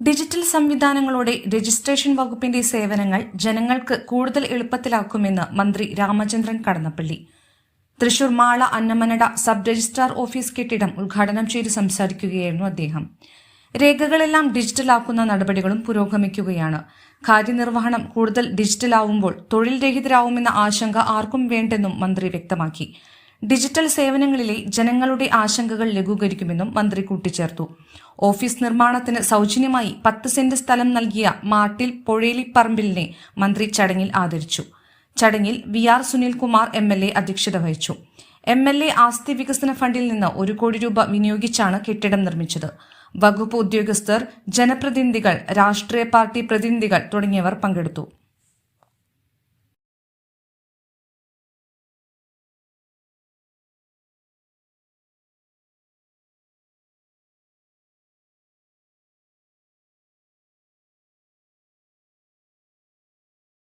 Digital സംവിധാനങ്ങളോടെ registration വകുപ്പിന്റെ സേവനങ്ങൾ ജനങ്ങൾക്ക് കൂടുതൽ എളുപ്പത്തിലാക്കുമെന്ന് മന്ത്രി Ramachandran Kadannappally. Thrissur Mala Annamanada sub registrar office കെട്ടിടം ഉദ്ഘാടനം ചെയ്ത് സംസാരിക്കുകയായിരുന്നു അദ്ദേഹം. രേഖകളെല്ലാം ഡിജിറ്റലാക്കുന്ന നടപടികളും പുരോഗമിക്കുകയാണ്. കാര്യനിർവഹണം കൂടുതൽ ഡിജിറ്റലാവുമ്പോൾ തൊഴിൽ രഹിതരാവുമെന്ന ആശങ്ക ആർക്കും വേണ്ടെന്നും മന്ത്രി വ്യക്തമാക്കി. ഡിജിറ്റൽ സേവനങ്ങളിലെ ജനങ്ങളുടെ ആശങ്കകൾ ലഘൂകരിക്കുമെന്നും മന്ത്രി കൂട്ടിച്ചേർത്തു. ഓഫീസ് നിർമ്മാണത്തിന് സൗജന്യമായി പത്ത് സെന്റ് സ്ഥലം നൽകിയ മാട്ടിൽ പൊഴേലിപ്പറമ്പിലിനെ മന്ത്രി ചടങ്ങിൽ ആദരിച്ചു. ചടങ്ങിൽ V R Sunilkumar M L A അധ്യക്ഷത വഹിച്ചു. എം എൽ എ ആസ്തി വികസന ഫണ്ടിൽ നിന്ന് ഒരു കോടി രൂപ വിനിയോഗിച്ചാണ് കെട്ടിടം നിർമ്മിച്ചത്. വകുപ്പ് ഉദ്യോഗസ്ഥർ ജനപ്രതിനിധികൾ രാഷ്ട്രീയ പാർട്ടി പ്രതിനിധികൾ തുടങ്ങിയവർ പങ്കെടുത്തു.